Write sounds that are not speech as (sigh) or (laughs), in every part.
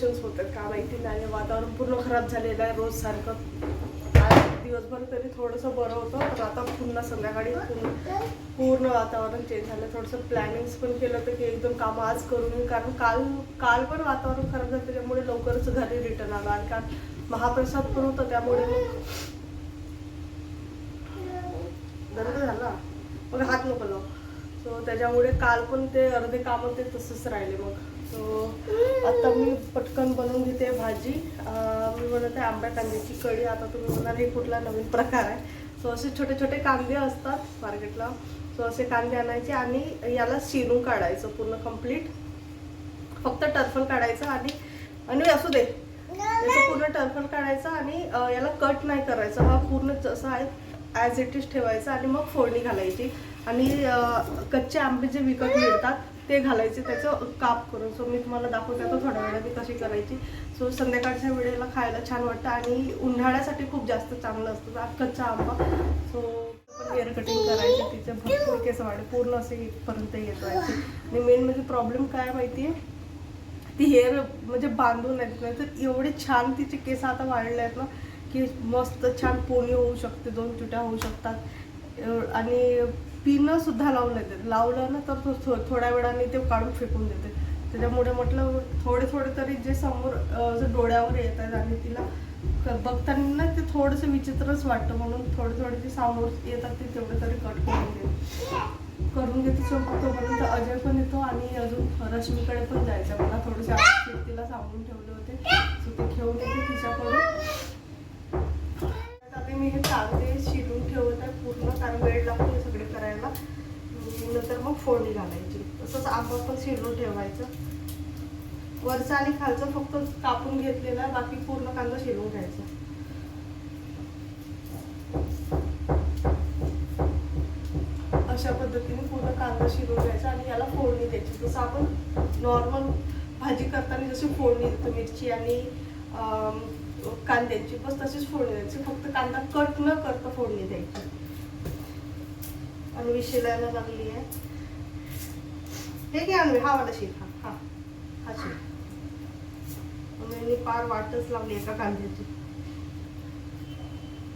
Fluctuations होतात. का माहिती नाही वातावरण पूर्ण खराब झालेलं आहे रोज सारखं. आज दिवसभर तरी थोडंसं बरं होतं पण आता पुन्हा संध्याकाळी पूर्ण पूर्ण वातावरण चेंज झालं. थोडंसं प्लॅनिंग्स पण केलं होतं की एकदम कामं आज करून कारण काल काल पण वातावरण खराब झालं त्याच्यामुळे लवकरच घरी रिटर्न आलो. आणि काल महाप्रसाद पण होतं त्यामुळे मग दर्द झाला. मग हात नको लाव. सो त्याच्यामुळे काल पण ते अर्धे कामं ते तसंच राहिले मग. सो आता मी पटकन बनवून घेते भाजी. मी मी आहे आंब्या कांद्याची कढी. आता तुम्ही म्हणाल हे कुठला नवीन प्रकार आहे. सो असे छोटे छोटे कांदे असतात मार्केटला. सो असे कांदे आणायचे आणि याला शिरून काढायचं पूर्ण कंप्लीट फक्त टर्फल काढायचं आणि आणि असू दे. याचं पूर्ण टर्फल काढायचं आणि याला कट नाही करायचं. हा पूर्ण जसा आहे ॲज इट इज ठेवायचा आणि मग फोडणी घालायची. आणि कच्चे आंबे जे विकत मिळतात ते घालायचे त्याचं काप करून. सो मी तुम्हाला दाखवते आता थोड्या वेळाने कशी करायची. सो संध्याकाळच्या वेळेला खायला छान वाटतं आणि उन्हाळ्यासाठी खूप जास्त चांगलं असतं. कच्चा आंबा. सो पण हेअर कटिंग करायचं तिचे भरपूर केस वाढे पूर्ण असे इथपर्यंत येत राहायचे. आणि मेन म्हणजे प्रॉब्लेम काय माहिती आहे ती हेअर म्हणजे बांधून आहेत. नाही तर एवढे छान तिचे केस आता वाढले आहेत ना की मस्त छान पोनी होऊ शकते दोन तुट्या होऊ शकतात. एव- आणि पिनं सुद्धा लावून येते लावलं ना तर तो थो थोड्या वेळाने ते काढून फेकून देते. त्याच्यामुळे म्हटलं थोडे थोडे तरी जे समोर जे डोळ्यावर येत आहेत आणि तिला बघताना ते थोडंसं विचित्रच वाटतं म्हणून थोडे थोडे जे समोर येतात ते तेवढे तरी कट करून देते. करून घेते सोबत. तोपर्यंत अजय पण येतो आणि अजून रश्मीकडे पण जायचं. मला थोडंसं तिला सांगून ठेवलं होते सो ते घेऊन येते तिच्याकडून आता मी हे कांदे शिरून ठेवत आहे पूर्ण कारण वेळ लागतो हे सगळे करायला आणि नंतर मग फोडणी घालायची. तसंच आंबा पण शिरून ठेवायचं. वरचं आणि खालचं फक्त कापून घेतलेलं बाकी पूर्ण कांदा शिरून घ्यायचा. अशा पद्धतीने पूर्ण कांदा शिरून घ्यायचा आणि याला फोडणी द्यायची. जसं आपण नॉर्मल भाजी करताना जशी फोडणी देतो मिरची आणि अम, कांद्याची बस तशीच फोडणी द्यायची. फक्त कांदा कट न करता फोडणी द्यायची. आणि शिलायला लागली आहे. हे घे आणवी हा वाला शील हा हा हा आणि मी पार वाटच लावली एका कांद्याची.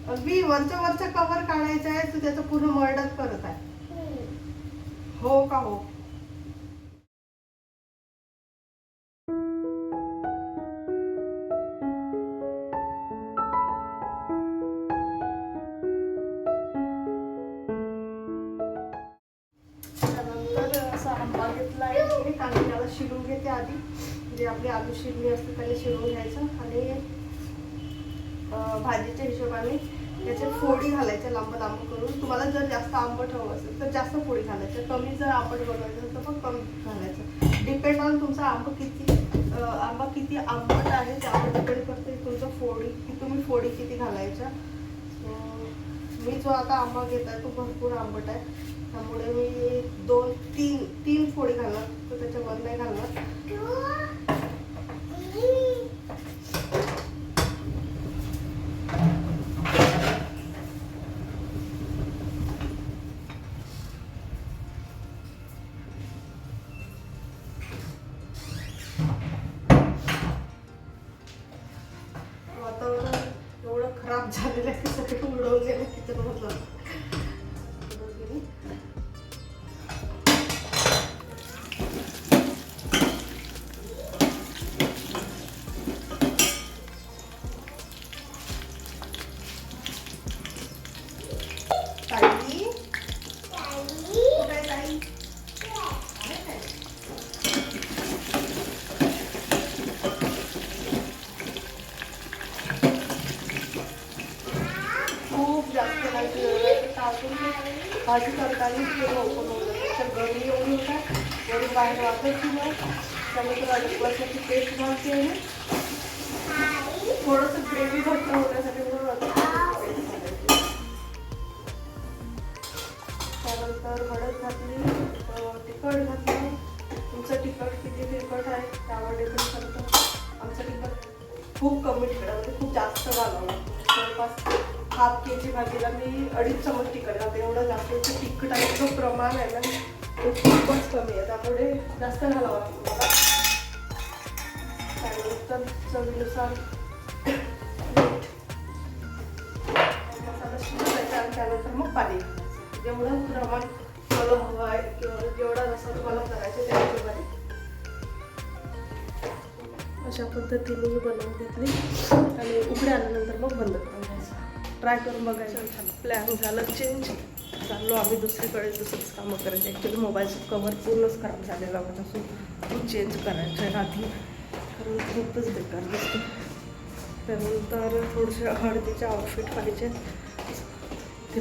अगदी वरच्या वरचा कवर काढायचा आहे तू त्याचं पूर्ण मर्डर करत आहे. हो का हो? शिरून घेते आधी. जे आपली आलू शिरणी असते त्याला शिरून घ्यायचं. आणि भाजीच्या हिशोबाने त्याच्यात फोडी घालायच्या लांब लांब करून. तुम्हाला जर जास्त आंबट हवं असेल तर जास्त फोडी घालायचं. कमी जर आंबट बनवायचं असेल तर पण कमी घालायचं. डिपेंड ऑन तुमचा आंब किती आंबा किती आंबट आहे त्यावर डिपेंड करते तुमचं फोडी की तुम्ही फोडी किती घालायच्या. मी जो आता आंबा घेत आहे तो भरपूर आंबट आहे. त्यामुळे मी दोन तीन तीन फोडी घालणार. तर त्याच्यावर नाही घालणार. वातावरण एवढं खराब झालेलं आहे की सगळं उडवून गेलं किचन भाजी करताना ते ओपन होऊन जातं तर गरमी येऊन होतात वरून बाहेर वापरायची नाही त्यामुळे तुला लसणाची पेस्ट घालते आहे. थोडंसं ग्रेव्ही घट्ट होण्यासाठी म्हणून त्यानंतर हळद घातली तिखट घातली. तुमचं तिखट किती तिखट आहे त्यावर डिपेंड करतं. आमचं तिखट खूप कमी तिखट म्हणजे खूप जास्त घालावं लागतं जवळपास हाफ के जी भाजीला मी अडीच चमच तिखट घालते. एवढं जास्त तिखट तिखटाचं जो प्रमाण आहे ना ते खूपच कमी आहे. त्यामुळे जास्त घालावं लागतं मला. त्यानंतर चवीनुसार मसाला शिजू द्यायचा आणि त्यानंतर मग पाणी. जेवढं प्रमाण तुम्हाला हवं आहे किंवा जेवढा रसा तुम्हाला करायचं त्या हिशोबाने अशा पद्धतीने मी बनवून घेतली. आणि उकडे आल्यानंतर मग बंद करून ट्राय करून बघायचं. प्लॅन झालं चेंज चाललो आम्ही दुसरीकडे दुसरीच कामं करायचं. ॲक्च्युली मोबाईलचं कवर पूर्णच खराब झालेला होता. सो तो चेंज करायचं आहे आधी. कारण खूपच बेकार दिसतो त्यानंतर थोडेसे हळदीचे आउटफिट पाहिजे ते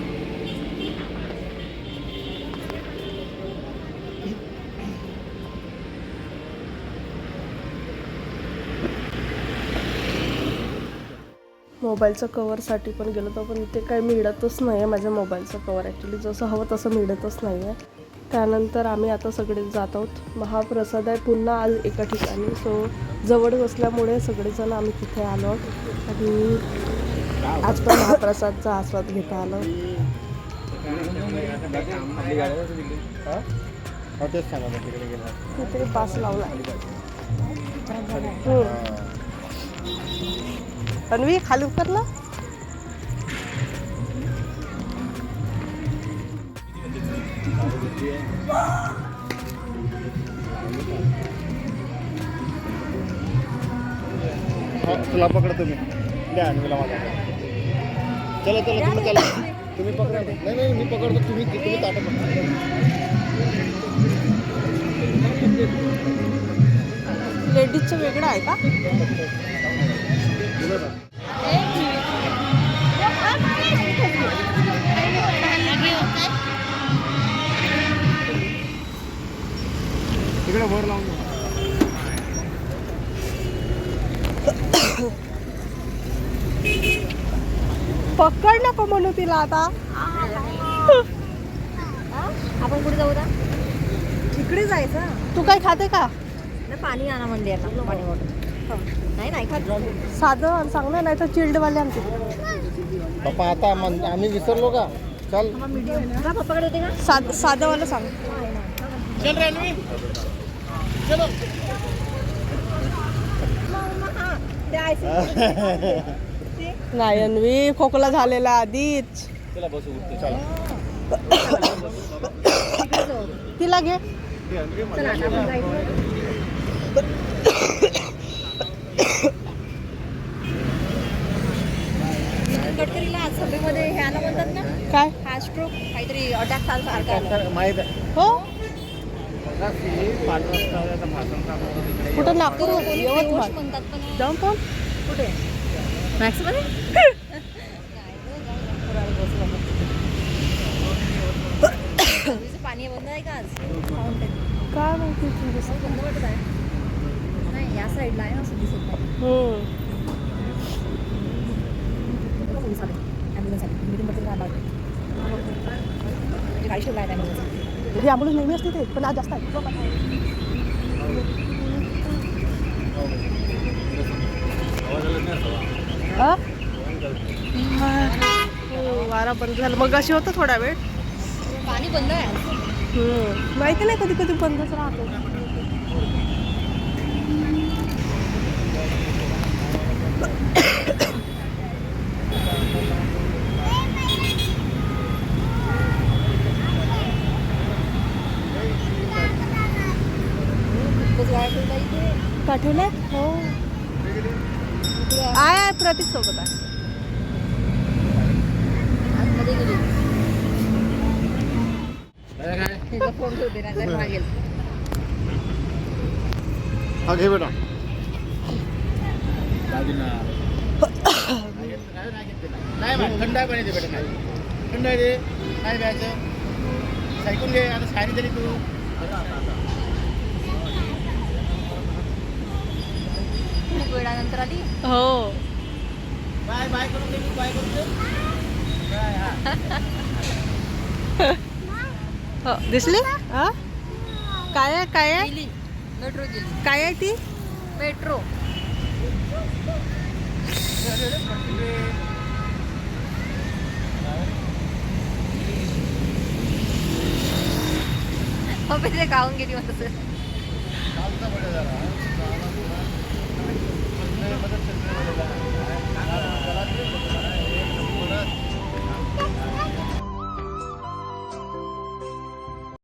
मोबाईलचं कवरसाठी पण गेलो होतो पण ते काही मिळतच नाही आहे माझ्या मोबाईलचं कवर ॲक्च्युली जसं हवं तसं मिळतच नाही आहे त्यानंतर आम्ही आता सगळे जात आहोत. महाप्रसाद आहे पुन्हा आज एका ठिकाणी. सो जवळच असल्यामुळे सगळेजण आम्ही तिथे आलो आहोत. आणि आज पण महाप्रसादचा आस्वाद घेता आलो. तिथे पास लावला हो. अन्वी खाली उतरला. तुला पकडा तुम्ही. द्या आणवीला माझा. चला चला तुम्ही चला. तुम्ही पकडा. नाही नाही मी पकडतो. तुम्ही तुम्ही ताटं पकडा. लेडीजचं वेगळं आहे का? तिकडे वर लावून. पकड नको म्हणू तिला आता. आपण कुठे जाऊ इकडे जायचं. तू काय खाते का? पाणी आणा म्हणले आता पाणी बॉटल नाही नाही खात साधं सांग ना नाही तर चिल्डवाले आमचे. बाप्पा आता मन- आम्ही विसरलो का? चल. का पप्पाकडे होते का? साध साधंवालं सांग. चल रे अन्वी चलो. नाही अन्वी खोकला झालेला आधीच. चला बसू चला. तिला घे. गडकरीला आज सभेमध्ये हे आलं म्हणतात ना? काय? हा स्ट्रोक काहीतरी अटॅक झाला सारखा आला माहीत हो? पाच वाजता भाषण सांगतो तिकडे कुठं? नागपूर कोणी यवतमाळ. बेहोश म्हणतात पण जाऊन पण कुठे? मॅक्समध्ये (coughs) पाणी बंद आहे का आज? फाउंटेन (coughs) काय माहिती तुझं बंद वाटत आहे. नाही या साईडला आहे ना असं दिसत नाही हम्म. पोलीस आले ॲम्ब्युलन्स आली मीटिंगबद्दल काय बाकी गाडी ठेवला आहे ॲम्ब्युलन्स ही नेहमी असते ते पण आज जास्त आहे. वारा बंद झाला. मग अशी होतं थोडा वेळ? पाणी बंद आहे. माहिती नाही कधी कधी बंदच राहतो. पाठवलंय हो. आहे आहे, प्रतीक सोबत आहे. हा घे बेटा. नाही थंड आहे पाणी दे बेटा नाही थंड आहे दे काय द्यायचं ऐकून घे आता शाळेत तरी तू वेळानंतर आली? हो. बाय करून दे बाय करून दे बाय हा. (laughs) हो दिसली? हा? काय आहे काय आहे? मेट्रो काय आहे ती? मेट्रो. ते खाऊन गेली मग